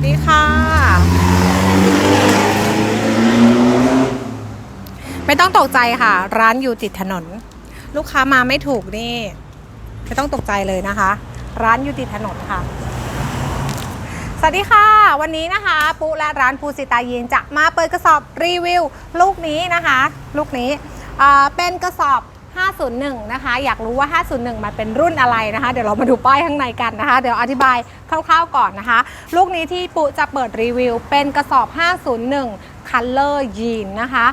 วัสดีค่ะ ไม่ต้องตกใจค่ะ ร้านอยู่ติดถนน ลูกค้ามาไม่ถูกนี่ ไม่ต้องตกใจเลยนะคะ ร้านอยู่ติดถนนค่ะ สวัสดีค่ะ วันนี้นะคะ ปุ๊และร้านภูสิตายีนจะมาเปิดกระสอบรีวิว ลูกนี้นะคะ ลูกนี้เป็นกระสอบ 501 นะคะ อยากรู้ว่า 501 มันเป็นรุ่นอะไรนะคะ เดี๋ยวเรามาดูป้ายข้างในกันนะคะ เดี๋ยวอธิบายคร่าวๆก่อนนะคะ ลูกนี้ที่ปุ๊จะเปิดรีวิว เป็นกระสอบ 501 Color Jean นะคะ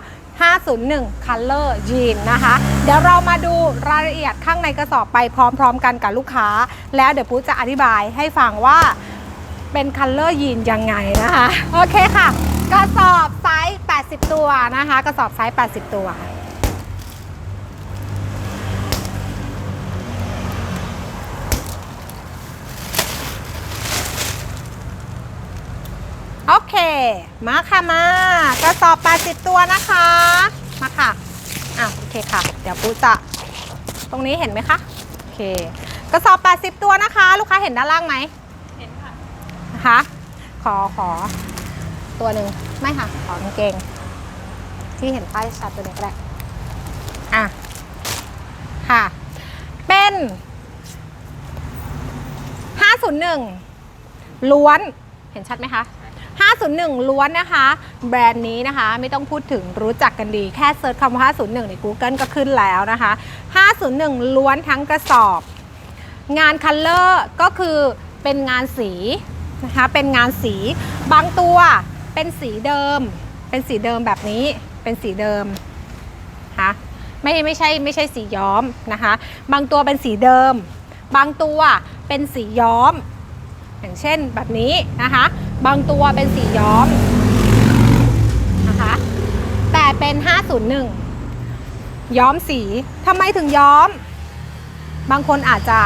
501 Color Jean นะคะ เดี๋ยวเรามาดูรายละเอียดข้างในกระสอบไปพร้อมๆ กันกับลูกค้า แล้วเดี๋ยวปุ๊จะอธิบายให้ฟังว่าเป็นคัลเลอร์ยีนยังไงนะคะ โอเคค่ะ กระสอบไซส์ 80 ตัวนะคะ กระสอบไซส์ 80 ตัว โอเค มาค่ะมากระสอบ80ตัวนะคะ มาค่ะอะโอเคค่ะ เดี๋ยวปูจะตรงนี้เห็นไหมคะโอเค กระสอบ80ตัวนะคะ ลูกค้าเห็นด้านล่างไหมนะคะขอขอตัวหนึ่งไม่ค่ะ ขอกางเกง ที่เห็นป้ายชัดตัวนี้ก็ได้อะค่ะ เป็น 501 ล้วน เห็นชัดไหมคะ 501 ล้วนนะคะ แบรนด์นี้นะคะไม่ต้องพูดถึงรู้จักกันดี แค่เซิร์ชคำว่า 501 ใน Google ก็ขึ้นแล้วนะคะ 501 ล้วนทั้งกระสอบ งานคัลเลอร์ก็คือเป็นงานสีนะคะ เป็นงานสีบางตัวเป็นสีเดิม เป็นสีเดิมแบบนี้เป็นสีเดิมนะคะไม่ไม่ใช่ไม่ใช่สีย้อมนะคะ บางตัวเป็นสีเดิม บางตัวเป็นสีย้อม อย่างเช่นแบบนี้นะคะ บางตัวเป็นสีย้อมนะคะ แต่เป็น 501 ย้อมสีทำไมถึงย้อม บางคนอาจจะ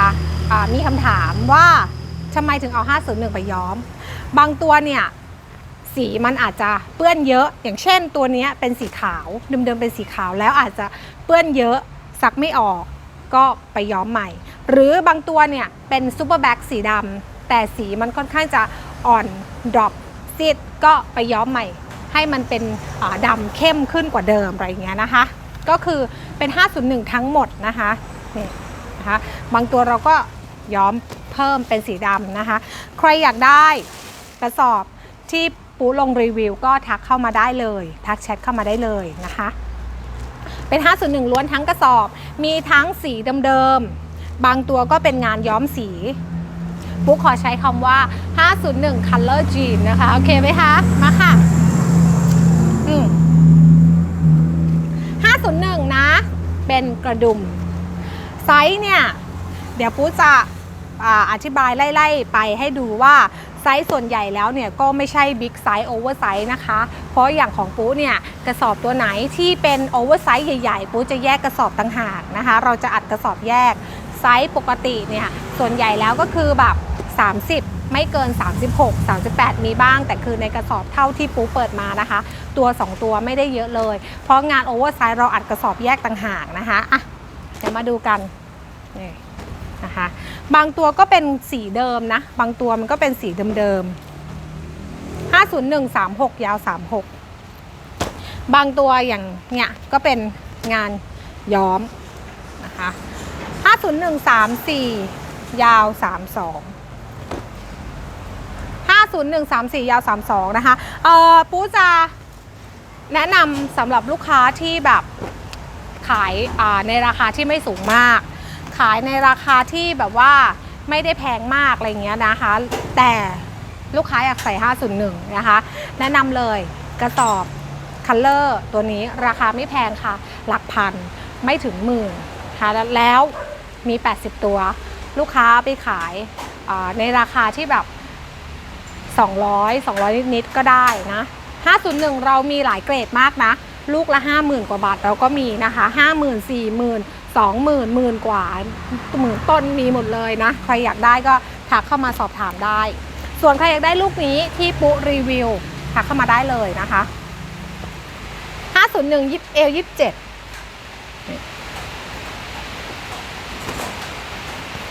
มีคำถามว่าทำไมถึงเอา 501 ไปย้อม บางตัวเนี่ยสีมันอาจจะเปื้อนเยอะ อย่างเช่นตัวนี้เป็นสีขาวเดิมๆเป็นสีขาวแล้วอาจจะเปื้อนเยอะซักไม่ออกก็ไปย้อมใหม่ หรือบางตัวเนี่ยเป็นซูเปอร์แบ็กสีดำแต่สีมันค่อนข้างจะอ่อน ดรอปซีดก็ไปย้อมใหม่ ให้มันเป็นดำเข้มขึ้นกว่าเดิมอะไรอย่างเงี้ยนะคะ ก็คือเป็น 501 ทั้งหมดนะคะนี่นะคะบางตัวเราก็ย้อมเพิ่มเป็นสีดำนะคะ ใครอยากได้กระสอบที่ปูลงรีวิวก็ทักเข้ามาได้เลย ทักแชทเข้ามาได้เลยนะคะ เป็น 501 ล้วนทั้งกระสอบ มีทั้งสีเดิมๆ บางตัวก็เป็นงานย้อมสี ปุ๊กขอใช้คำว่า 501 Color Jean นะคะ โอเคไหมคะ มาค่ะ อืม501 นะ เป็นกระดุม ไซส์เนี่ย เดี๋ยวปุ๊จะอ่าอธิบายไล่ ๆ ไปให้ดูว่าไซส์ส่วนใหญ่แล้วเนี่ยก็ไม่ใช่บิ๊กไซส์โอเวอร์ไซส์นะคะ เพราะอย่างของปุ๊เนี่ยกระสอบตัวไหนที่เป็นโอเวอร์ไซส์ใหญ่ๆปุ๊จะแยกกระสอบต่างหากนะคะ เราจะอัดกระสอบแยกไซส์ปกติเนี่ยส่วนใหญ่แล้วก็คือแบบ 30 ไม่เกิน 36 38 มีบ้าง แต่คือในกระสอบเท่าที่ปูเปิดมานะคะ ตัว 2 ตัวไม่ได้เยอะเลย เพราะงานโอเวอร์ไซส์เราอัดกระสอบแยกต่างหากนะคะอะเดี๋ยวมาดูกันนี่นะคะบางตัวก็เป็นสีเดิมนะ บางตัวมันก็เป็นสีเดิมๆ50136 ยาว 36 บางตัวอย่างเนี่ยก็เป็นงานย้อมนะคะ50134 ยาว 32 50134ยาว32 นะคะเอ่อปูจะแนะนำสำหรับลูกค้าที่แบบขายอ่าในราคาที่ไม่สูงมาก ขายในราคาที่แบบว่าไม่ได้แพงมากอะไรเงี้ยนะคะ แต่ลูกค้าอยากใส่ 501 นะคะ แนะนำเลยกระสอบคัลเลอร์ตัวนี้ราคาไม่แพงค่ะ หลักพันไม่ถึงหมื่นค่ะแล้วมี 80 ตัว ลูกค้าไปขายในราคาที่แบบ 200 200 นิดๆก็ได้นะ 501 เรามีหลายเกรดมากนะ ลูกละ 50,000 กว่าบาทเราก็มีนะคะ 50,000 40,000 20,000หมื่นกว่าหมื่นต้นมีหมดเลยนะ ใครอยากได้ก็ทักเข้ามาสอบถามได้ ส่วนใครอยากได้ลูกนี้ที่ปุ๊รีวิวทักเข้ามาได้เลยนะคะ 501ยิบเอล27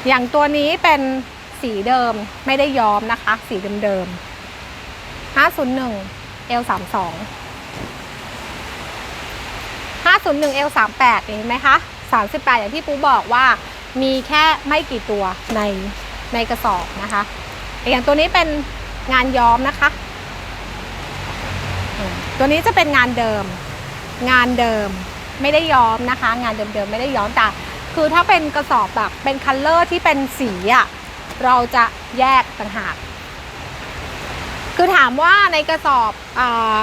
อย่างตัวนี้เป็น สีเดิมไม่ได้ย้อมนะคะ สีเดิมๆ501 L 32 501 L 38 เห็นไหมคะ 38 อย่างที่ปูบอกว่ามีแค่ไม่กี่ตัวในในกระสอบนะคะอย่างตัวนี้เป็นงานย้อมนะคะ ตัวนี้จะเป็นงานเดิม งานเดิมไม่ได้ย้อมนะคะ งานเดิมๆไม่ได้ย้อมแต่คือถ้าเป็นกระสอบแบบเป็นคัลเลอร์ที่เป็นสีอะ เราจะแยกต่างหาก คือถามว่าในกระสอบอ่า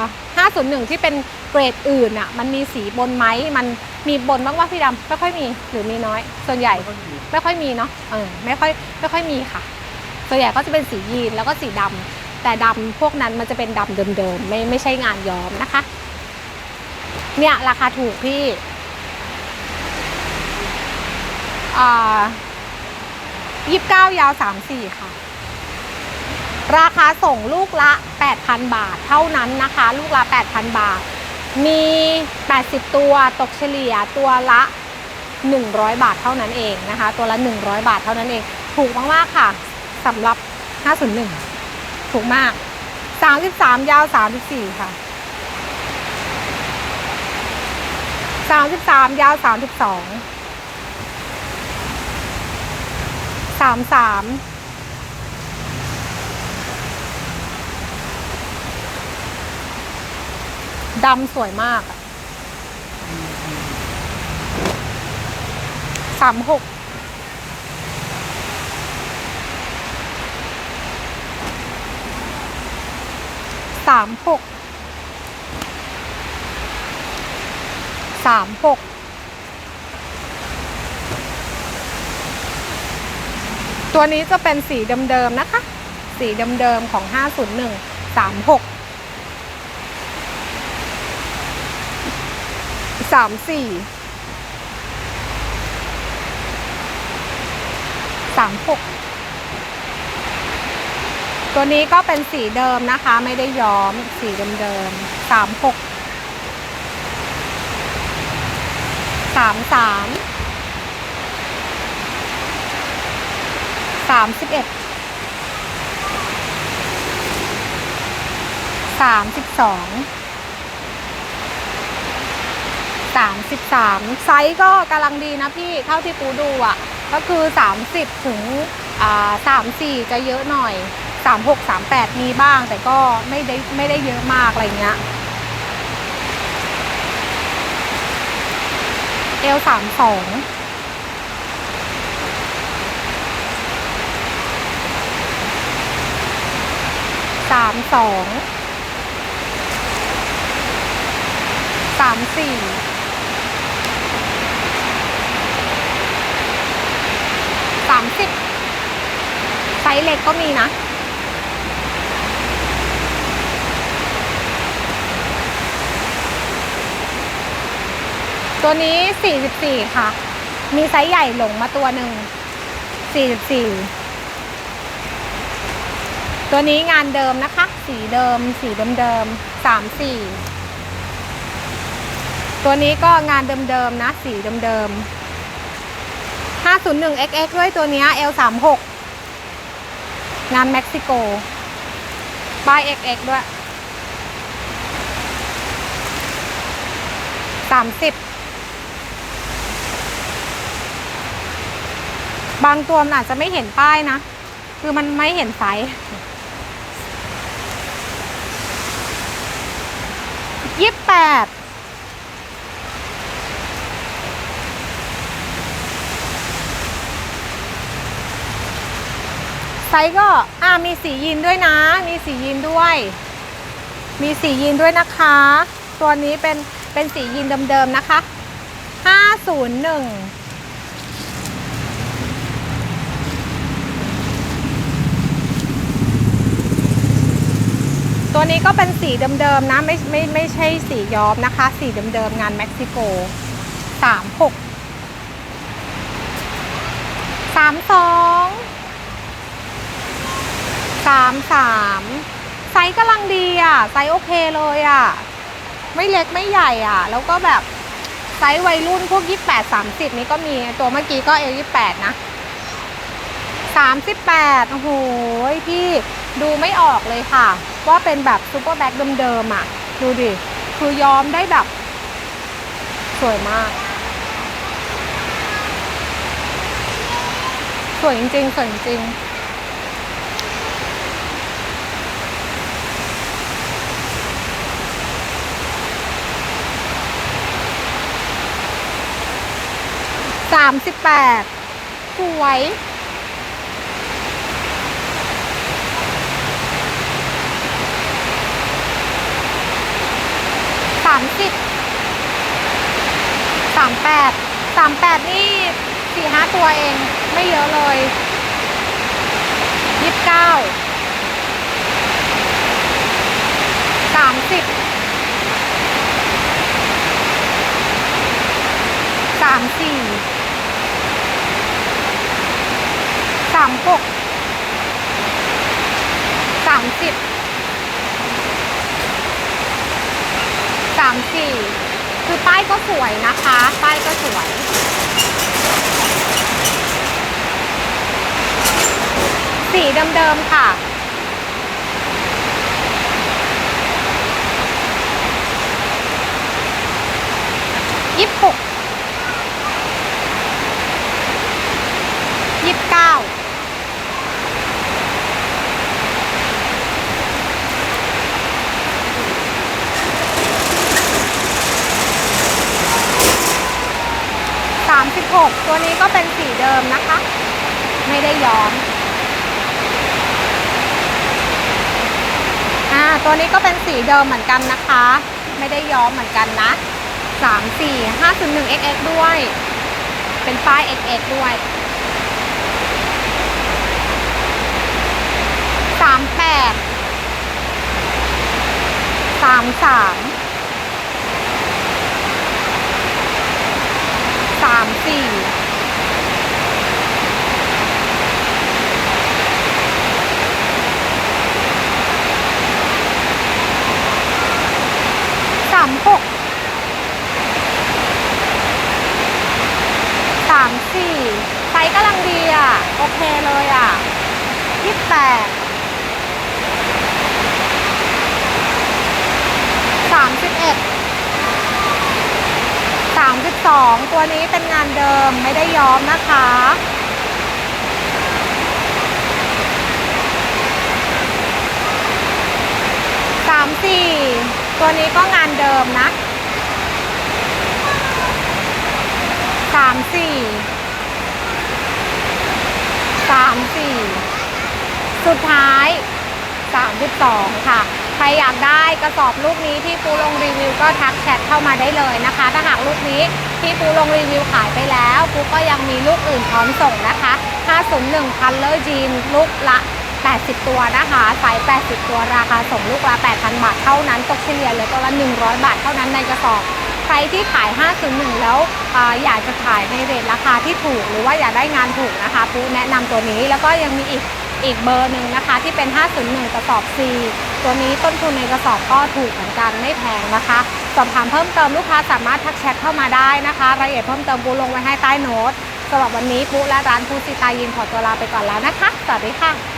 501 ที่เป็นเกรดอื่นอะมันมีสีบนไหมมันมีบนบ้างว่าพี่ดำไม่ค่อยมีหรือมีน้อย ส่วนใหญ่ ไม่ค่อยมีเนาะเออไม่ค่อยไม่ค่อยมีค่ะ ส่วนใหญ่ก็จะเป็นสียีนแล้วก็สีดำแต่ดำพวกนั้นมันจะเป็นดำเดิมๆไม่ไม่ใช่งานย้อมนะคะ เนี่ยราคาถูกพี่อ่า ยี่สิบเก้ายาวสามสี่ค่ะ ราคาส่งลูกละ 8,000 บาทเท่านั้นนะคะ ลูกละ 8,000 บาท มี 80 ตัวตกเฉลี่ยตัวละ 100 บาทเท่านั้นเองนะคะ ตัวละ 100 บาทเท่านั้นเอง ถูกมากๆค่ะสำหรับ 501 ถูกมาก 33 ยาว 34 ค่ะ 33 ยาว 32 33ดำสวยมากอะสามหกสามหกสามหก ตัวนี้จะเป็นสีเดิมๆนะคะ สีเดิมๆของ 501 36สามสี่สามหกตัวนี้ก็เป็นสีเดิมนะคะ ไม่ได้ย้อมสีเดิมๆ สามหกสามสามสามสิบเอ็ดสามสิบสอง33ไซส์ก็กำลังดีนะพี่เท่าที่ปูดูอะ ก็คือ30ถึงอ่า34จะเยอะหน่อย36 38มีบ้าง แต่ก็ไม่ได้ไม่ได้เยอะมากอะไรเงี้ยเอล32 32 34สามสองสามสี่สามสิบไซส์เล็กก็มีนะตัวนี้ 44 ค่ะ มีไซส์ใหญ่หลงมาตัวหนึ่ง 44 ตัวนี้งานเดิมนะคะ สีเดิม สีเดิมๆ34ตัวนี้ก็งานเดิมๆนะ สีเดิมๆ 501 XX ด้วยตัวนี้ย L36 งานเม็กซิโกป้าย XX ด้วย 30 บางตัวมันอาจจะไม่เห็นป้ายนะ คือมันไม่เห็นไซส์ ยี่สิบแปดไซส์ก็อ่ามีสียีนด้วยนะ มีสียีนด้วย มีสียีนด้วยนะคะ ตัวนี้เป็นเป็นสียีนเดิมๆนะคะ 501 ตัวนี้ก็เป็นสีเดิมๆนะไม่ไม่ไม่ใช่สีย้อมนะคะ สีเดิมๆงานเม็กซิโก36 32สามสามไซส์กำลังดีอะไซส์โอเคเลยอะไม่เล็กไม่ใหญ่อะ แล้วก็แบบไซส์วัยรุ่นพวกยี่แปดสามสิบนี้ก็มีตัวเมื่อกี้ก็เอลี่แปดนะสามสิบแปดโอ้โหพี่ดูไม่ออกเลยค่ะ ว่าเป็นแบบซูเปอร์แบ็คเดิมๆอะ ดูดิ คือย้อมได้แบบ สวยมาก สวยจริงๆ สวยจริงสามสิบแปดสวย สามสิบสามแปดสามแปดนี่สี่ห้าตัวเองไม่เยอะเลยยี่สิบเก้า สามสิบ สามสี่ สามหก สามสิบ สามสี่ คือป้ายก็สวยนะคะ ป้ายก็สวย สีเดิมๆค่ะยี่สิบหกยี่สิบเก้าสามสิบหกตัวนี้ก็เป็นสีเดิมนะคะ ไม่ได้ย้อม่าตัวนี้ก็เป็นสีเดิมเหมือนกันนะคะ ไม่ได้ย้อมเหมือนกันนะ 3 4 5 1 xx ด้วย เป็นป้าย xx ด้วย 38 33 34ามสามหกสามสี่ไซส์กำลังดีอะ โอเคเลยอะยี่แปดสามสิบเอ็ดสามสิบสองตัวนี้เป็นงานเดิมไม่ได้ย้อมนะคะสามสี่ ตัวนี้ก็งานเดิมนะสามสี่สามสี่สุดท้าย32ค่ะ ใครอยากได้กระสอบลูกนี้ที่ปูลงรีวิวก็ทักแชทเข้ามาได้เลยนะคะ ถ้าหากลูกนี้ที่ปูลงรีวิวขายไปแล้วปูก็ยังมีลูกอื่นพร้อมส่งนะคะ501 Color Jean ลูกละ 80 ตัวนะคะไซส์80 ตัวราคาส่งลูกละ8,000 บาทเท่านั้น ตกเฉลี่ยเหลือตัวละ 100 บาทเท่านั้นในกระสอบ ใครที่ขาย 501 แล้วออยากจะขายในเรทราคาที่ถูก หรือว่าอยากได้งานถูกนะคะปูแนะนำตัวนี้แล้วก็ยังมีอีกอีกเบอร์หนึ่งนะคะที่เป็น 501 กระสอบ C ตัวนี้ต้นทุนในกระสอบก็ถูกเหมือนกันไม่แพงนะคะ สอบถามเพิ่มเติมลูกค้าสามารถทักแชทเข้ามาได้นะคะรายละเอียดเพิ่มเติมปูลงไว้ให้ใต้โน้ตสำหรับวันนี้ปูและร้านปูสิตายินขอตัวลาไปก่อนแล้วนะคะ สวัสดีค่ะ